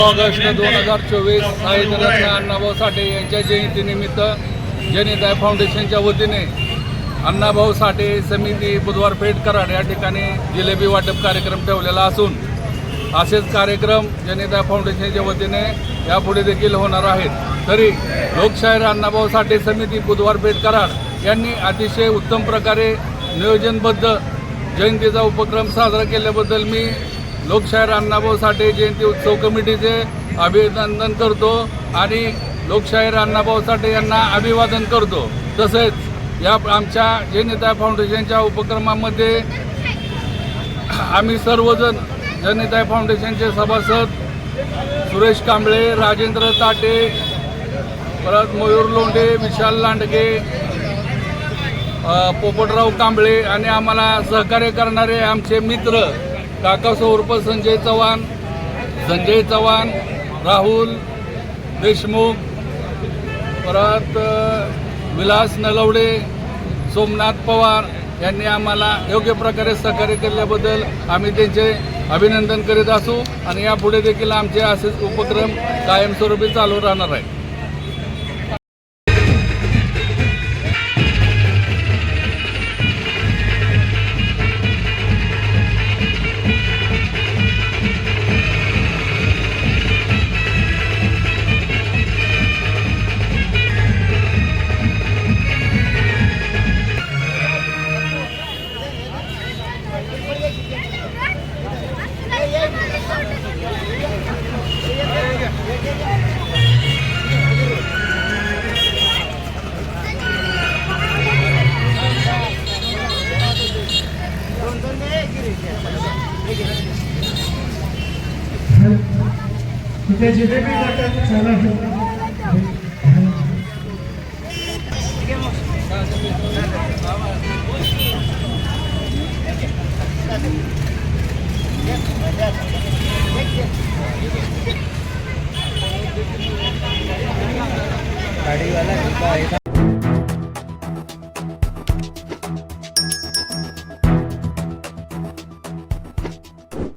August दोन हजार चोवीस साहित्यरत्न अण्णाभाऊ साठे यांच्या जयंतीनिमित्त जनिताय फाउंडेशनच्या वतीने अण्णाभाऊ साठे समिती बुधवार पेठ कराड या ठिकाणी जिलेबी वाटप कार्यक्रम ठेवलेला असून असेच कार्यक्रम जनिताय फाउंडेशनच्या वतीने यापुढे देखील होणार आहेत. तरी लोकशाहीर अण्णाभाऊ साठे समिती बुधवार पेठ कराड यांनी अतिशय उत्तम प्रकारे नियोजनबद्ध जयंतीचा उपक्रम साजरा केल्याबद्दल मी लोकशाहीर अण्णाभाऊ साठे जयंती उत्सव कमिटीचे अभिनंदन करतो आणि लोकशाहीर अण्णाभाऊ साठे यांना अभिवादन करतो. तसेच या आमच्या जयनेता फाउंडेशनच्या उपक्रमामध्ये आम्ही सर्वजण जनिताय फाउंडेशनचे सभासद सुरेश कांबळे राजेंद्र ताटे परत मयूर लोंढे विशाल लांडगे पोपटराव कांबळे आणि आम्हाला सहकार्य करणारे आमचे मित्र काकासो उर्फ संजय चव्हाण संजय चव्हाण राहुल देशमुख परत विलास नलवडे सोमनाथ पवार यांनी आम्हाला योग्य प्रकारे सहकार्य केल्याबद्दल आम्ही त्यांचे अभिनंदन करीत असू आणि यापुढे देखील आमचे असेच उपक्रम कायमस्वरूपी चालू राहणार आहे तिथे जिलेबी वाटप चालू. गाडीवाला